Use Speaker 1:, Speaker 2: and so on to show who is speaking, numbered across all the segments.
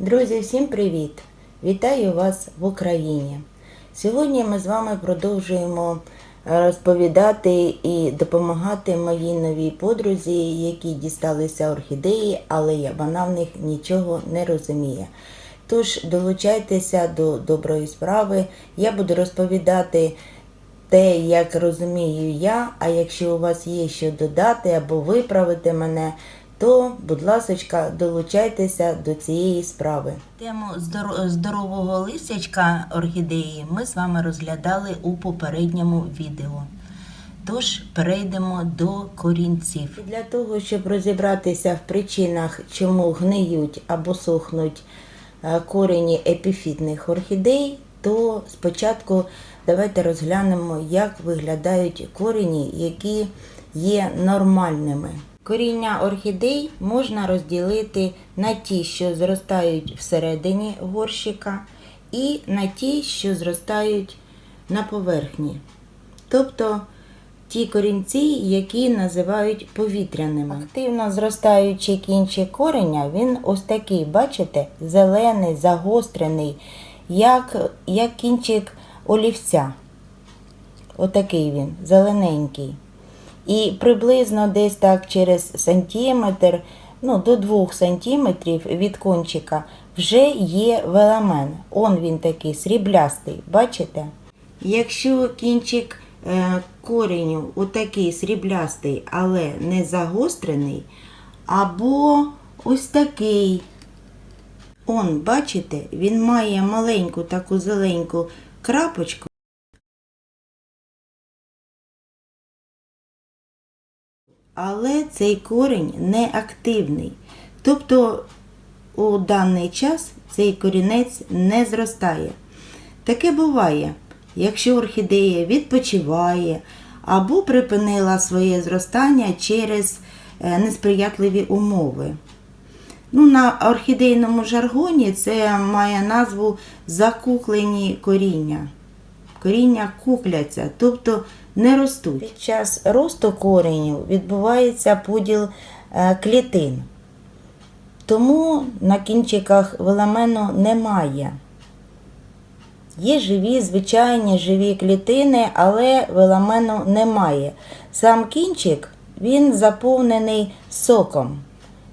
Speaker 1: Друзі, всім привіт! Вітаю вас в Україні. Сьогодні ми з вами продовжуємо е, розповідати і допомагати моїй новій подрузі, які дісталися орхідеї, але вона в них нічого не розуміє. Тож долучайтеся до доброї справи. Я буду розповідати те, як розумію я, а якщо у вас є що додати або виправити мене, то, будь ласочка, долучайтеся до цієї справи. Тему здорового листячка орхідеї ми з вами розглядали у попередньому відео. Тож перейдемо до корінців. І для того, щоб розібратися в причинах, чому гниють або сохнуть е, корені епіфітних орхідей, то спочатку давайте розглянемо, як виглядають корені, які є нормальними. Коріння орхідей можна розділити на ті, що зростають всередині горщика, і на ті, що зростають на поверхні. Тобто ті корінці, які називають повітряними. Активно зростаючий кінчик кореня, він ось такий, бачите, зелений, загострений, як, як кінчик олівця. Отакий він, зелененький. І приблизно десь так через сантиметр, ну до 2 сантиметрів від кончика вже є веламен. Он він такий сріблястий, бачите? Якщо кінчик е, кореню отакий сріблястий, але не загострений, або ось такий. Он, бачите, він має маленьку таку зеленьку крапочку. Але цей корінь не активний. Тобто у даний час цей корінець не зростає. Таке буває, якщо орхідея відпочиває або припинила своє зростання через е, несприятливі умови. Ну, на орхідейному жаргоні це має назву закуклені коріння. Коріння кукляться, тобто не ростуть. Під час росту коренів відбувається поділ е, клітин. Тому на кінчиках веламену немає. Є живі, звичайні живі клітини, але веламену немає. Сам кінчик він заповнений соком.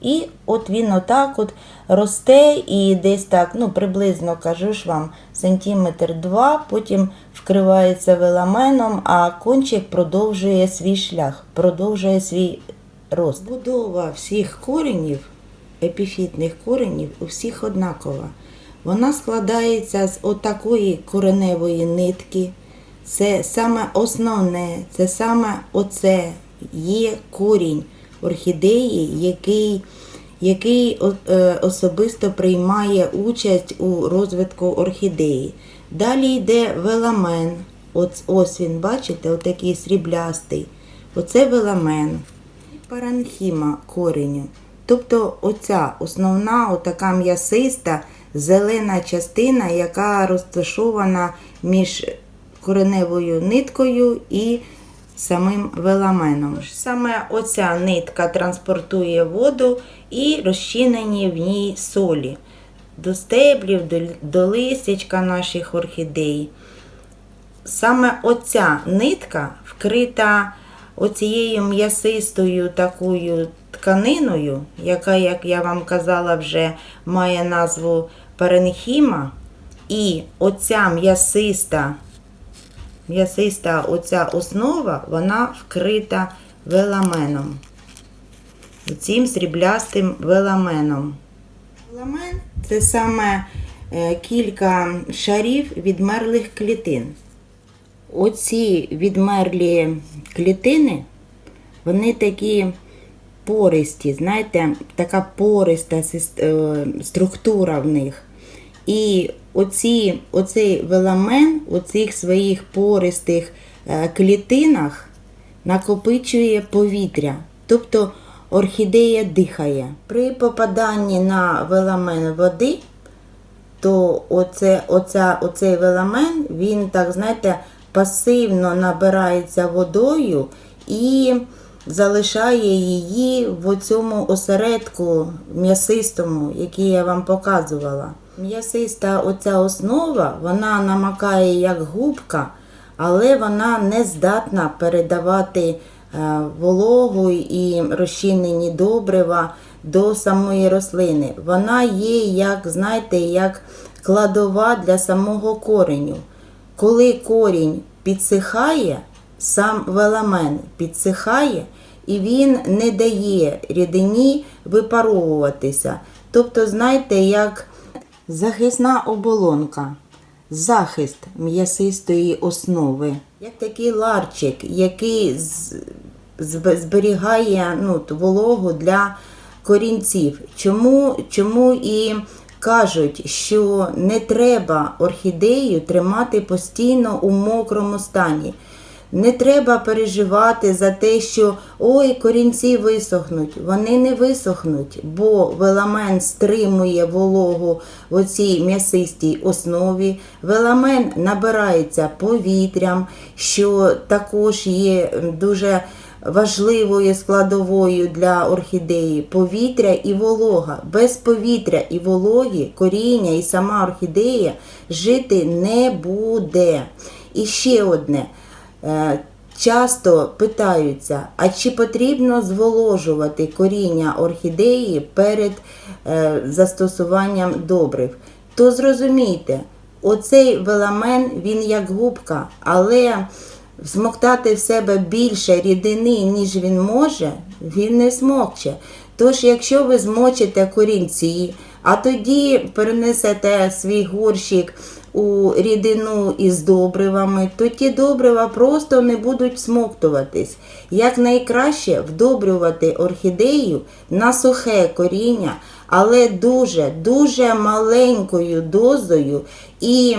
Speaker 1: І от він отак от росте і десь так, ну приблизно кажу ж вам, сантиметр два, потім вкривається веламеном, а кончик продовжує свій шлях, продовжує свій рост. Будова всіх коренів, епіфітних коренів, у всіх однакова. Вона складається з отакої кореневої нитки. Це саме основне, це саме оце є корінь орхідеї, який, який е, особисто приймає участь у розвитку орхідеї. Далі йде веламен. Ось, він, бачите, отакий сріблястий. Оце веламен. Паранхіма кореню. Тобто оця основна, отака м'ясиста, зелена частина, яка розташована між кореневою ниткою і самим веламеном. Саме оця нитка транспортує воду і розчинені в ній солі до стеблів, до, листячка наших орхідей. Саме оця нитка вкрита оцією м'ясистою такою тканиною, яка, як я вам казала, вже має назву паренхіма. І оця м'ясиста м'ясиста оця основа, вона вкрита веламеном. Цим сріблястим веламеном. Веламен це саме е, кілька шарів відмерлих клітин. Оці відмерлі клітини, вони такі пористі, знаєте, така пориста е, структура в них. І оці, оцей веламен у цих своїх пористих е, клітинах накопичує повітря. Тобто орхідея дихає. При попаданні на веламен води, то оце, оця, оцей веламен, він так, знаєте, пасивно набирається водою і залишає її в цьому осередку м'ясистому, який я вам показувала. М'ясиста оця основа, вона намакає як губка, але вона не здатна передавати вологу і розчинені добрива до самої рослини. Вона є, як, знаєте, як кладова для самого кореню. Коли корінь підсихає, сам веламен підсихає, і він не дає рідині випаровуватися. Тобто, знаєте, як захисна оболонка, захист м'ясистої основи, як такий ларчик, який зберігає ну, вологу для корінців. Чому, чому і кажуть, що не треба орхідею тримати постійно у мокрому стані. Не треба переживати за те, що ой, корінці висохнуть. Вони не висохнуть, бо веламен стримує вологу в оцій м'ясистій основі. Веламен набирається повітрям, що також є дуже важливою складовою для орхідеї повітря і волога. Без повітря і вологи коріння і сама орхідея жити не буде. І ще одне. Е, Часто питаються, а чи потрібно зволожувати коріння орхідеї перед е, застосуванням добрив? То зрозумійте, оцей веламен він як губка, але всмоктати в себе більше рідини, ніж він може, він не смокче. Тож, якщо ви змочите корінці, а тоді перенесете свій горщик у рідину із добривами, то ті добрива просто не будуть всмоктуватись. Як найкраще вдобрювати орхідею на сухе коріння, але дуже, дуже маленькою дозою і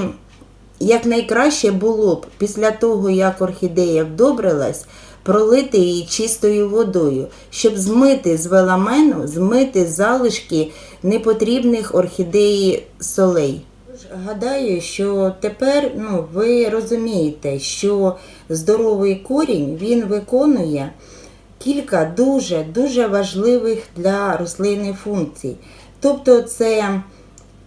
Speaker 1: як найкраще було б після того, як орхідея вдобрилась, пролити її чистою водою, щоб змити з веламену, змити залишки непотрібних орхідеї солей. Гадаю, що тепер ну, ви розумієте, що здоровий корінь він виконує кілька дуже дуже важливих для рослини функцій. Тобто це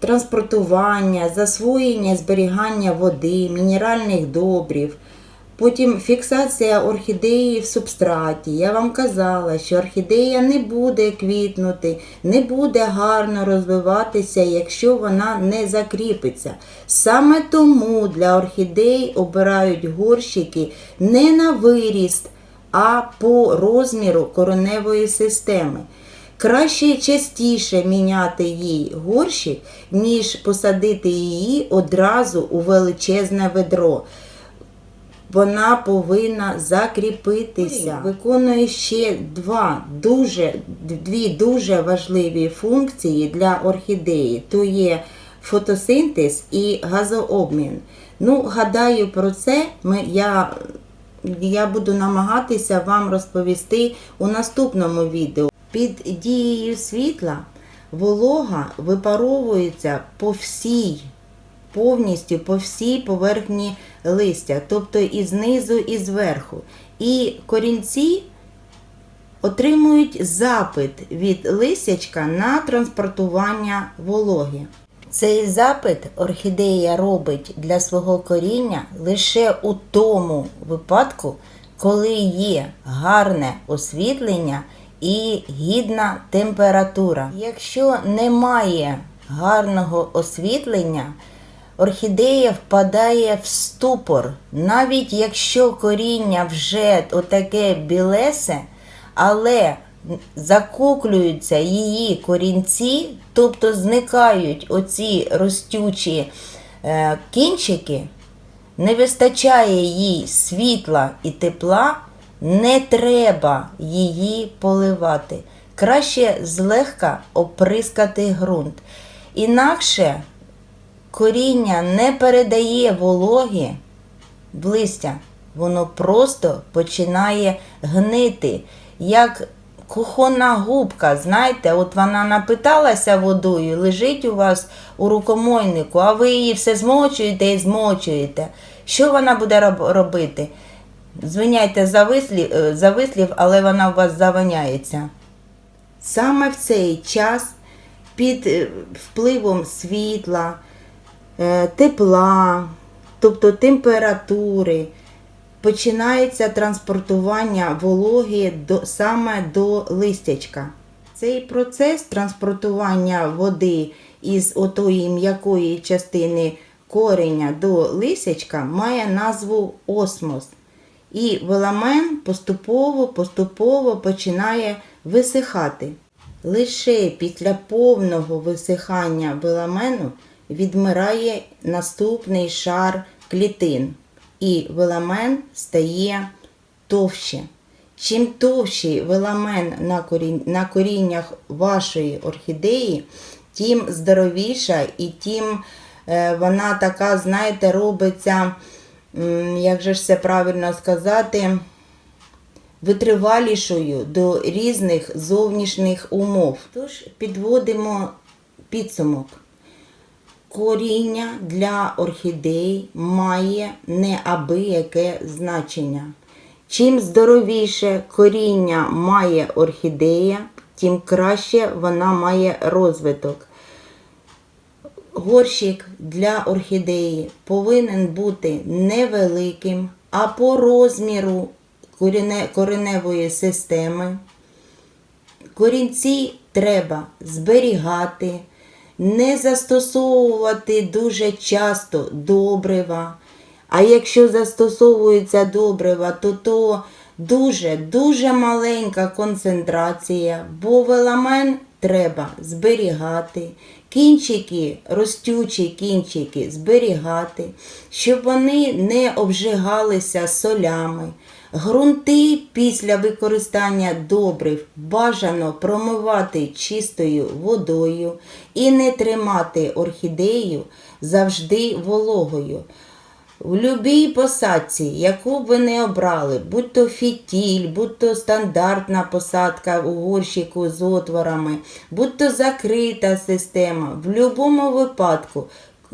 Speaker 1: транспортування, засвоєння, зберігання води, мінеральних добрів. Потім фіксація орхідеї в субстраті. Я вам казала, що орхідея не буде квітнути, не буде гарно розвиватися, якщо вона не закріпиться. Саме тому для орхідей обирають горщики не на виріст, а по розміру кореневої системи. Краще частіше міняти їй горщик, ніж посадити її одразу у величезне ведро. Вона повинна закріпитися. Виконує ще два дуже, дві дуже важливі функції для орхідеї. То є фотосинтез і газообмін. Ну, гадаю, про це ми, я, я буду намагатися вам розповісти у наступному відео. Під дією світла волога випаровується по всій повністю по всій поверхні листя, тобто і знизу, і зверху. І корінці отримують запит від лисячка на транспортування вологи. Цей запит орхідея робить для свого коріння лише у тому випадку, коли є гарне освітлення і гідна температура. Якщо немає гарного освітлення, орхідея впадає в ступор, навіть якщо коріння вже отаке білесе, але закуклюються її корінці, тобто зникають оці ростючі е, кінчики, не вистачає їй світла і тепла, не треба її поливати. Краще злегка оприскати ґрунт. Інакше коріння не передає вологи в листя, воно просто починає гнити, як кухонна губка. Знаєте, от вона напиталася водою, лежить у вас у рукомойнику, а ви її все змочуєте і змочуєте. Що вона буде робити? Звиняйте за вислів, е, за вислів, але вона у вас заваняється. Саме в цей час під е, впливом світла, е, тепла, тобто температури, починається транспортування вологи до, саме до листячка. Цей процес транспортування води із отої м'якої частини кореня до листячка має назву осмос. І веламен поступово-поступово починає висихати. Лише після повного висихання веламену відмирає наступний шар клітин, і веламен стає товще. Чим товщий веламен на, коріннях вашої орхідеї, тим здоровіша і тим е, вона така, знаєте, робиться, як же ж це правильно сказати, витривалішою до різних зовнішніх умов. Тож підводимо підсумок. Коріння для орхідей має неабияке значення. Чим здоровіше коріння має орхідея, тим краще вона має розвиток. Горщик для орхідеї повинен бути невеликим, а по розміру кореневої системи. Корінці треба зберігати, не застосовувати дуже часто добрива. А якщо застосовується добрива, то то дуже-дуже маленька концентрація, бо веламен треба зберігати. Кінчики, ростючі кінчики зберігати, щоб вони не обжигалися солями. Грунти після використання добрив бажано промивати чистою водою і не тримати орхідею завжди вологою. В любій посадці, яку б ви не обрали, будь то фітіль, будь то стандартна посадка у горщику з отворами, будь то закрита система, в будь-якому випадку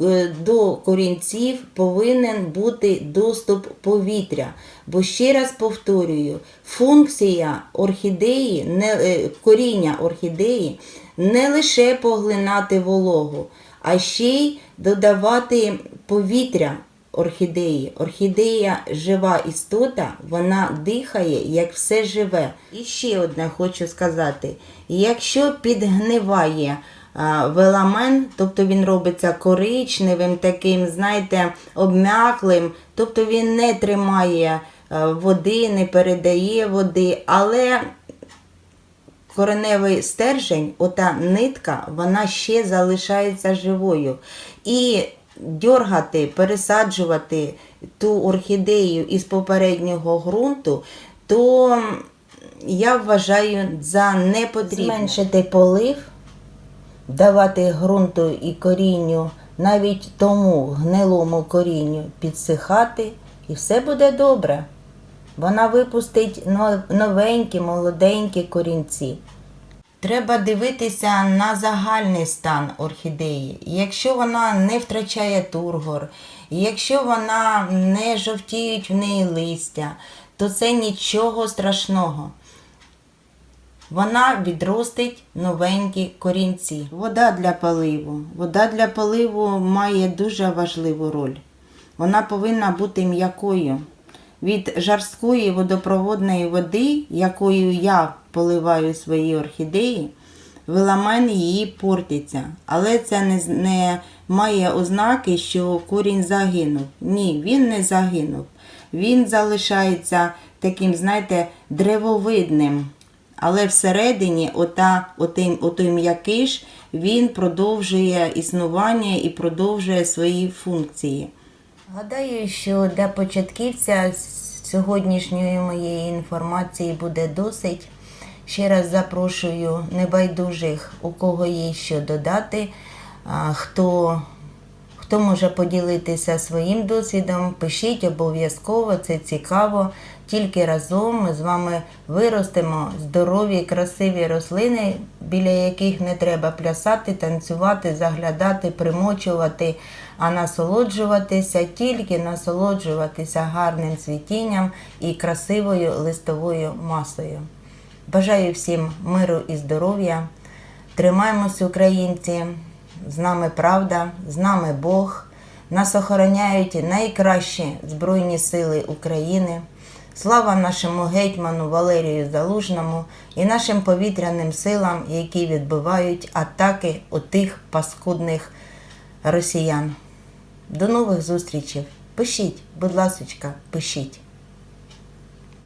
Speaker 1: е, до корінців повинен бути доступ повітря. Бо ще раз повторюю, функція орхідеї, не, е, коріння орхідеї не лише поглинати вологу, а ще й додавати повітря орхідеї. Орхідея жива істота, вона дихає як все живе. І ще одне хочу сказати: якщо підгниває веламен, тобто він робиться коричневим, таким, знаєте, обмяклим, тобто він не тримає води, не передає води, але кореневий стержень, ота нитка, вона ще залишається живою. І дьоргати, пересаджувати ту орхідею із попереднього ґрунту, то я вважаю за непотрібне. Зменшити полив, давати ґрунту і корінню, навіть тому гнилому корінню підсихати, і все буде добре. Вона випустить новенькі, молоденькі корінці. Треба дивитися на загальний стан орхідеї. Якщо вона не втрачає тургор, якщо вона не жовтіють в неї листя, то це нічого страшного. Вона відростить новенькі корінці. Вода для поливу. Вода для поливу має дуже важливу роль. Вона повинна бути м'якою. Від жарської водопроводної води, якою я поливаю свої орхідеї, веламен її портиться. Але це не, не має ознаки, що корінь загинув. Ні, він не загинув. Він залишається таким, знаєте, древовидним. Але всередині ота, отий, отой м'якиш, він продовжує існування і продовжує свої функції. Гадаю, що для початківця сьогоднішньої моєї інформації буде досить. Ще раз запрошую небайдужих, у кого є що додати, хто, хто може поділитися своїм досвідом, пишіть обов'язково, це цікаво. Тільки разом ми з вами виростемо здорові, красиві рослини, біля яких не треба плясати, танцювати, заглядати, примочувати, а насолоджуватися, тільки насолоджуватися гарним цвітінням і красивою листовою масою. Бажаю всім миру і здоров'я. Тримаємось, українці. З нами правда, з нами Бог. Нас охороняють найкращі Збройні Сили України. Слава нашому гетьману Валерію Залужному і нашим повітряним силам, які відбивають атаки у тих паскудних росіян. До нових зустрічей. Пишіть, будь ласочка, пишіть.